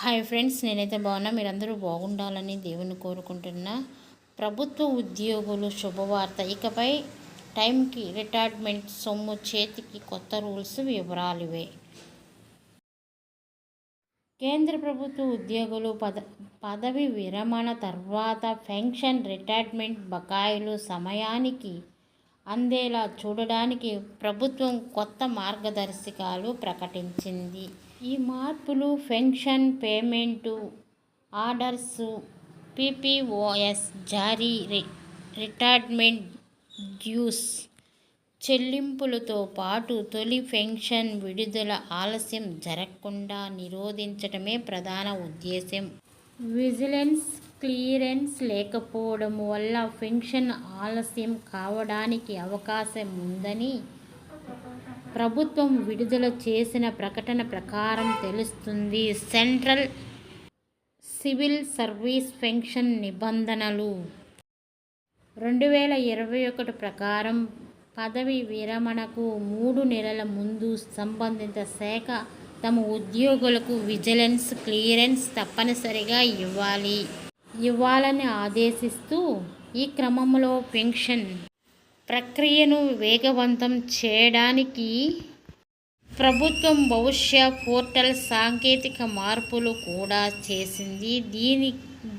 Hi friends నేనైతే బాగున్నా. మీరందరూ బాగుండాలని దేవుని కోరుకుంటున్నా. ప్రభుత్వ ఉద్యోగులు శుభవార్త. ఇకపై టైంకి రిటైర్మెంట్ సొమ్ము చేతికి కొత్త రూల్స్ వివరాలువే. కేంద్ర ప్రభుత్వ ఉద్యోగులు పద పదవి విరమణ తర్వాత పెన్షన్ రిటైర్మెంట్ బకాయిలు సమయానికి అందేలా చూడడానికి ప్రభుత్వం కొత్త మార్గదర్శకాలు ప్రకటించింది. ఈ మార్పులు పెన్షన్ పేమెంటు ఆర్డర్స్ పీపీఓఎస్ జారీ రిటైర్మెంట్ డ్యూస్ చెల్లింపులతో పాటు తొలి పెన్షన్ విడుదల ఆలస్యం జరగకుండా నిరోధించడమే ప్రధాన ఉద్దేశం విజిలెన్స్ క్లియరెన్స్ లేకపోవడం వల్ల పెన్షన్ ఆలస్యం కావడానికి అవకాశం ఉందని ప్రభుత్వం విడుదల చేసిన ప్రకటన ప్రకారం తెలుస్తుంది సెంట్రల్ సివిల్ సర్వీస్ పెన్షన్ నిబంధనలు. రెండు వేల ఇరవై ఒకటి ప్రకారం పదవి విరమణకు మూడు నెలల ముందు సంబంధిత శాఖ తమ ఉద్యోగులకు విజిలెన్స్ క్లియరెన్స్ తప్పనిసరిగా ఇవ్వాలి. ఇవ్వాలని ఆదేశిస్తూ ఈ క్రమంలో పెన్షన్ ప్రక్రియను వేగవంతం చేయడానికి ప్రభుత్వం భవిష్య పోర్టల్ సాంకేతిక మార్పులు కూడా చేసింది. దీని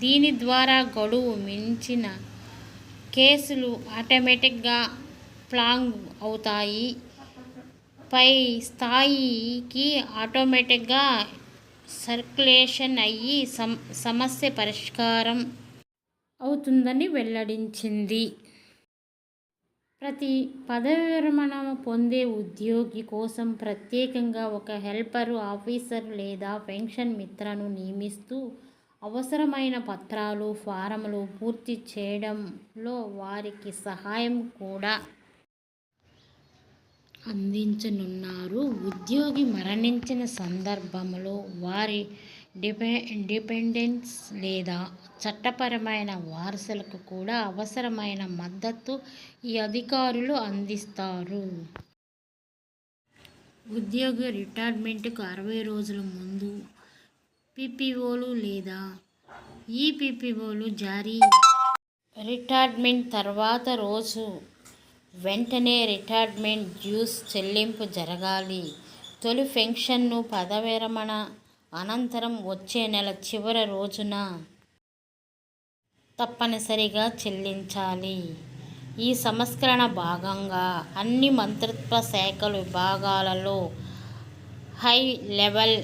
దీని ద్వారా గడువు మించిన కేసులు ఆటోమేటిక్గా ప్లాంగ్ అవుతాయి. పై స్థాయికి ఆటోమేటిక్గా సర్క్యులేషన్ అయ్యి సమస్య పరిష్కారం అవుతుందని వెల్లడించింది. ప్రతి పదవి విరమణ పొందే ఉద్యోగి కోసం ప్రత్యేకంగా ఒక హెల్పర్ ఆఫీసర్ లేదా పెన్షన్ మిత్రను నియమిస్తూ అవసరమైన పత్రాలు ఫారములు పూర్తి చేయడంలో వారికి సహాయం కూడా అందించనున్నారు. ఉద్యోగి మరణించిన సందర్భంలో వారి డిపె డిపెండెన్స్ లేదా చట్టపరమైన వారసులకు కూడా అవసరమైన మద్దతు ఈ అధికారులు అందిస్తారు. ఉద్యోగి రిటైర్మెంట్కు అరవై రోజుల ముందు పీపీఓలు లేదా ఈపీపీఓలు జారీ. రిటైర్మెంట్ తర్వాత రోజు వెంటనే రిటైర్మెంట్ డ్యూస్ చెల్లింపు జరగాలి. తొలి పెన్షన్ను పదవిరమణ అనంతరం వచ్చే నెల చివరి రోజున తప్పనిసరిగా చెల్లించాలి. ఈ సంస్కరణ భాగంగా అన్ని మంత్రిత్వ శాఖల విభాగాలలో హై లెవెల్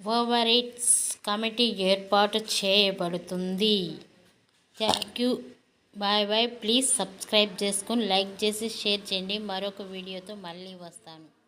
ఓవరిట్స్ కమిటీ ఏర్పాటు చేయబడుతుంది. Thank you. Bye bye. Please subscribe చేసుకుని లైక్ చేసి షేర్ చేయండి. మరొక వీడియోతో మళ్ళీ వస్తాను.